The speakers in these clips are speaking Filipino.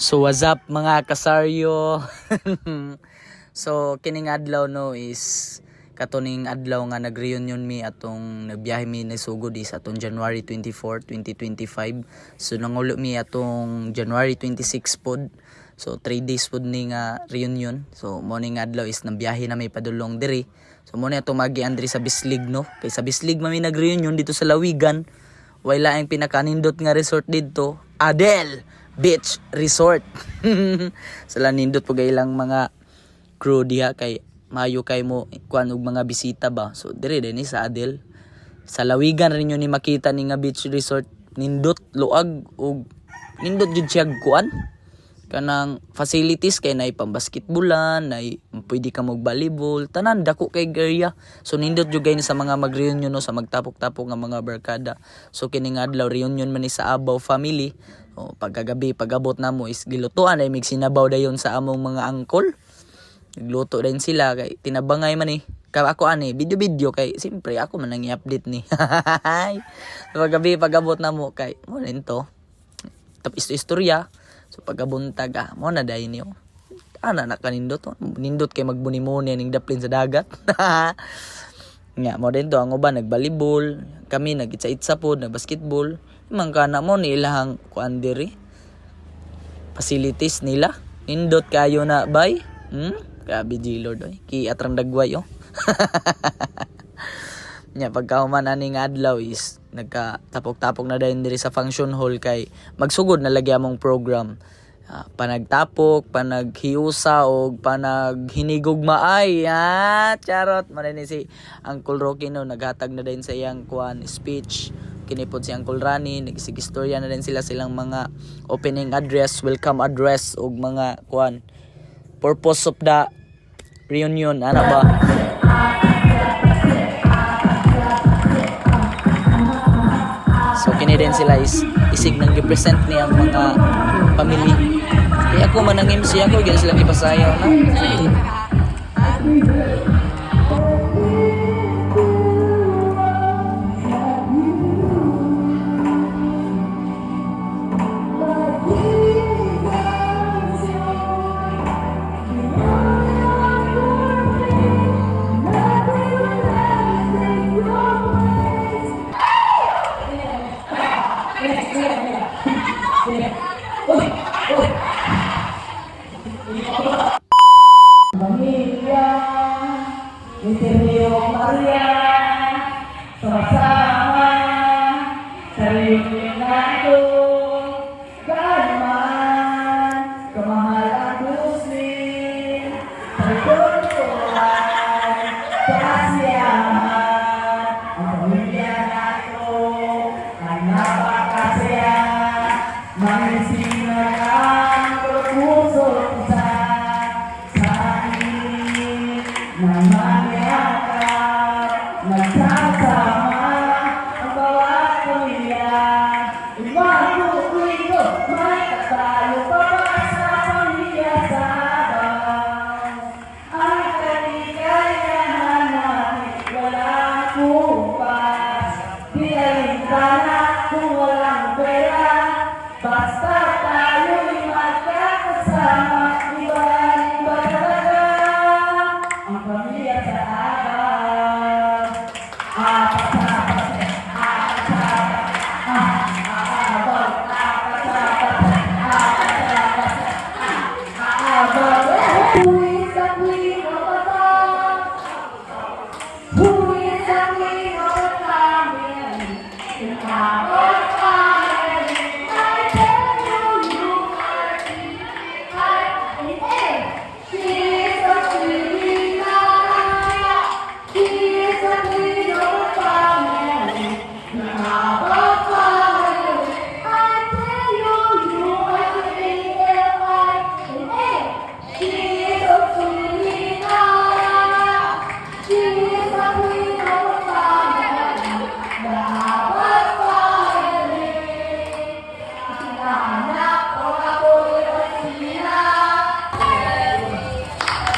So what's up mga kasaryo? so kining adlaw no is katuning adlaw nga nag-reunion mi atong nagbiyahe mi na sugod is atong January 24, 2025. So nangulo mi atong January 26 pod. So 3 days pod ni nga reunion. So morning adlaw is nang biyahe na may padulong diri. So mo na atong magi andri sa Bislig no. Kay sa Bislig mami nag-reunion dito sa Lawigan. Wala ang pinakanindot nga resort dito. Adel Beach Resort. Sala nindot po ilang mga crew diha kay mayo kay mo kuan og mga bisita ba. So dire din sa Adel. Sa Lawigan rin yun ni makita ni nga beach resort nindot luag og nindot jud siya kuan kanang facilities kay nay pambasketbulan, nay pwede ka mag volleyball, tanan dako kay area. So nindot jud gay sa mga mag-reunion no sa magtapok-tapok nga mga barkada. So kining adlaw reunion man ni sa Abaw family. O pagkagabi pagabot na mo is gilutuan ay mig sinabaw dayon sa among mga angkol. Nagluto din sila kay tinabangay man eh. Ka ako ani video-video kay simpre ako man nang i-update ni. paggabi pagabot na mo kay mo rin to. Tapos istorya. So pagabuntag ah, mo na dayon niyo. Ana na kanindot to. Nindot kay magbuni-muni ning daplin sa dagat. Nga mo din to ang uban nagbalibol, kami nagitsa-itsa po, nagbasketball. Imang kana mo ni ilahang kuan diri. Facilities nila. Nindot kayo na bay. Hmm? Grabe G Lord oy. Ki atrang dagway oh. Nya pagkahuman ani nga adlaw is nagka-tapok-tapok na dayon diri sa function hall kay magsugod na lagi among program. Ah, panagtapok, panaghiusa o panaghinigog maay. Ah, charot. Marini si Uncle Rocky no, naghatag na din sa iyang kuan speech. Kinipod si Uncle Rani, nagsigistorya na din sila silang mga opening address, welcome address og mga kuan. Purpose of the reunion, ano ba? So kini din sila is isig nang gipresent ni ang mga family. Kaya ako man ang MC ako, gyan silang ipasayaw na. God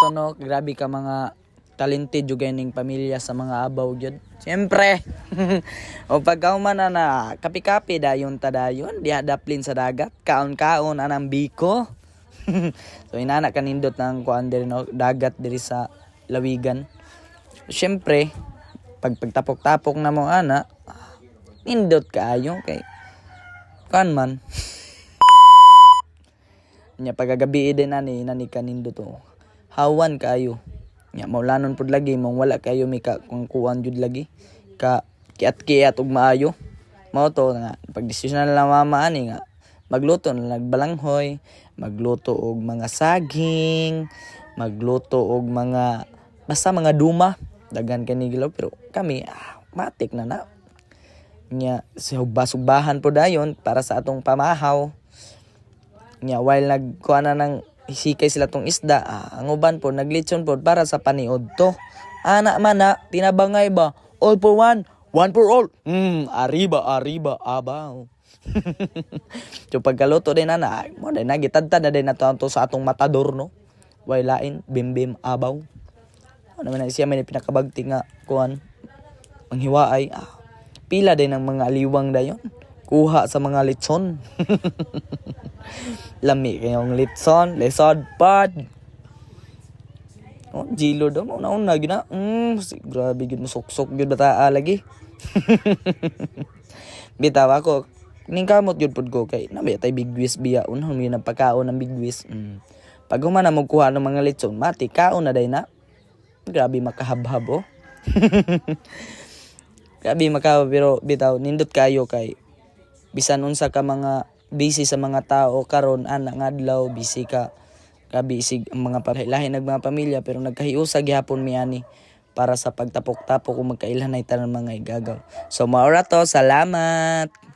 to no, grabe ka mga talented yung ganing pamilya sa mga abaw gyud. Siyempre. o pagkauman na na kapi-kapi dayon ta dayon, di hadaplin sa dagat, kaon-kaon anang biko. so inana kanindot ng kuan diri no, dagat diri sa lawigan. Siyempre, pag pagtapok-tapok na mo ana, nindot kaayo kay kan man. Nya pagagabi din ani nani kanindo to. Hawan kayo. Nya maulanon pud lagi mong wala kayo mi ka kung kuan jud lagi. Ka kiat-kiat ug maayo. Mao to nga pagdesisyon na lang mama ani nga magluto na nagbalanghoy, magluto og mga saging, magluto og mga basta mga duma dagan kani gilaw pero kami ah, matik na na nya subasubahan po dayon para sa atong pamahaw nya while nagkuha na ng hisikay sila tong isda. Ah, ang uban po naglitson po para sa paniod to. Ana man na tinabangay ba? All for one. One for all. Mm arriba arriba abaw. So pagkaluto din na na ay, mo din na gitadtad na din na to sa atong matador no? While lain bim bim abaw. Ano man siya may pinakabagti nga kuan manghiwaay ah, pila din ng mga aliwang dayon. Kuha sa mga litson lami kayong litson lesod pod oh jilo daw mo naon na gina. Mm grabe gid mo suksok gid bata lagi. Bitaw ako ning kamot gyud pud ko kay nabi tay bigwis biya unhon mi pagkaon ng bigwis mm. pag humana mo kuha ng mga litson mati kaon na day na. Grabe makahabhab oh. Grabe makahab pero bitaw nindot kayo kay bisan unsa ka mga busy sa mga tao karon ana nga adlaw busy ka grabe isig ang mga pahilahi nag mga pamilya pero nagkahiusa gihapon mi ani para sa pagtapok-tapok kung magkailhan ay tanan mga igagaw. So maura to, salamat.